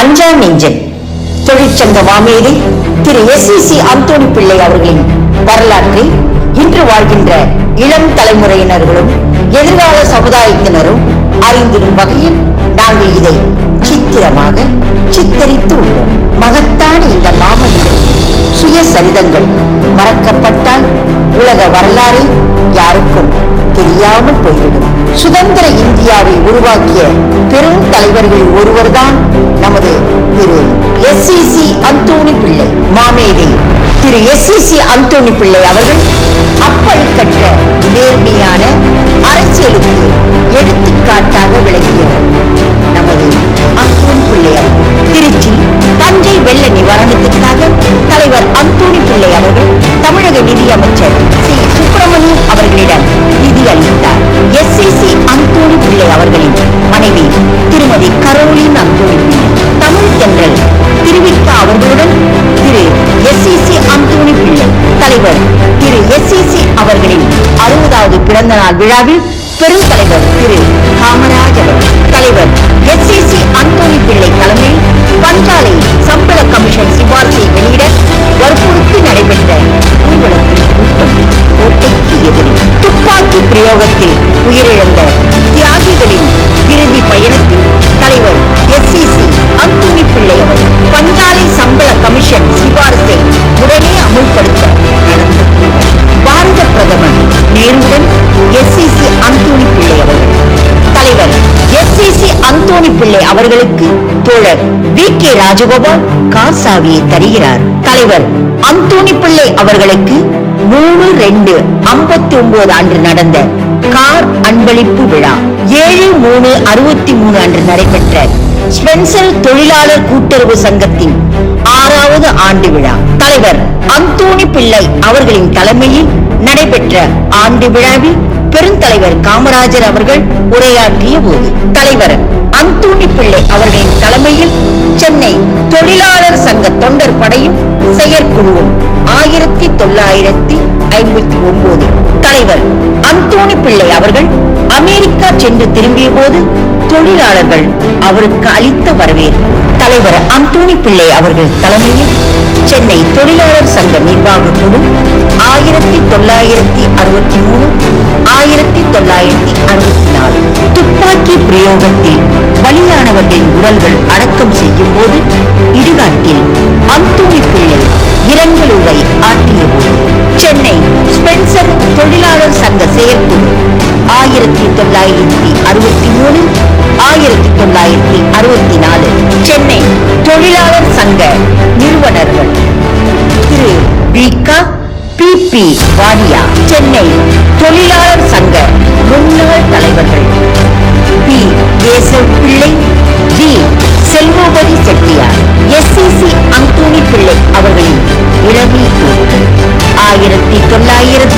அஞ்சா நெஞ்சன் தொழிற்சங்க மாமேதை திரு எஸ் சி அந்தோணி பிள்ளை அவர்களின் வரலாற்றை இன்று வாழ்கின்ற இளம் தலைமுறையினர்களும் எதிர்கால சமுதாயத்தினரும் அறிந்திடும் வகையில் நாங்கள் இதை சித்திரமாக சித்தரித்து உள்ளோம். மகத்தான இந்த மாமனிதர் சுயசரிதங்கள் மறக்கப்பட்டால் உலக வரலாறு யாருக்கும் தெரியாமல் போய்விடும். சுதந்திர இந்தியாவை உருவாக்கிய பெரும் தலைவர்களில் ஒருவர்தான் நமது திரு எஸ் சி அந்தோணி பிள்ளை மாமேதை. திரு எஸ் சி அந்தோணி பிள்ளை அவர்கள் அப்பழுக்கற்ற நேர்மையான அரசியலுக்கு எடுத்துக்காட்டாக விளங்கியவர் நமது அந்தோணி பிள்ளை அவர்கள் திருச்சி தஞ்சை வெள்ள நிவாரணத்திற்காக தலைவர் அந்தோணி பிள்ளை அவர்கள் தமிழக நிதியமைச்சர் சி. சுப்பிரமணியம் அவர்களிடம் நிதி அளித்தார். எஸ் சி அந்தோணி பிள்ளை அவர்களின் மனைவி திருமதி கரோலின் தமிழ் தென்றல் அவர்களுடன் திரு எஸ் சி அந்தோணி பிள்ளை தலைவர் திரு எஸ் சி அவர்களின் அறுபதாவது பிறந்த நாள் விழாவில் பெரும் தலைவர் திரு காமராஜர் தலைவர் எஸ் சி அந்தோணி பிள்ளை தலைமையில் பஞ்சாலை சம சி பிள்ளை அவர்களுக்கு தோழர் வி கே ராஜகோபால் காசாவியை தருகிறார். தலைவர் அந்தோனி பிள்ளை அவர்களுக்கு மூணு ரெண்டு ஐம்பத்தி ஒன்பது அன்று நடந்த கார் அன்பளிப்பு விழா. ஏழு மூணு அறுபத்தி மூணு அன்று நடைபெற்ற ஸ்பென்சர் தொழிலாளர் கூட்டுறவு சங்கத்தின் ஆறாவது ஆண்டு விழா. தலைவர் அந்தோணி பிள்ளை அவர்களின் தலைமையில் நடைபெற்ற ஆண்டு விழாவில் பெருந்தலைவர் காமராஜர் அவர்கள் உரையாற்றிய போது தலைவர் அந்தோணி பிள்ளை அவர்களின் தலைமையில் சென்னை தொழிலாளர் சங்க தொண்டர் படையும் செயற்குழுவும் ஆயிரத்தி தொள்ளாயிரத்தி ஐம்பத்தி ஒன்பது தலைவர் அந்தோணி பிள்ளை அவர்கள் அமெரிக்கா சென்று திரும்பிய போது தொழிலாளர்கள் அவருக்கு அளித்த வரவேற்பு. தலைவர் அந்தோணி பிள்ளை அவர்கள் தலைமையில் சென்னை தொழிலாளர் சங்க நிர்வாக குழு ஆயிரத்தி தொள்ளாயிரத்தி அறுபத்தி மூணு ஆயிரத்தி தொள்ளாயிரத்தி அறுபத்தி நாலு. துப்பாக்கி பிரயோகத்தில் பலியானவர்களின் உடல்கள் அடக்கம் செய்யும் போது இடுகாட்டில் அந்தோணி பிள்ளை இரங்கலுரை ஆற்றிய போது சென்னை ஸ்பென்சர் தொழிலாளர் சங்க செயற்குழு ஆயிரத்தி தொள்ளாயிரத்தி அறுபத்தி மூணு ஆயிரத்தி தொள்ளாயிரத்தி அறுபத்தி நாலு சென்னை தொழிலாளர் சங்க நிறுவனர்கள். திரு பிகா பி பி வாடியா சென்னை தொழிலாளர் சங்க முன்னாள் தலைவர்கள். ஆயிரத்தி தொள்ளாயிரத்தி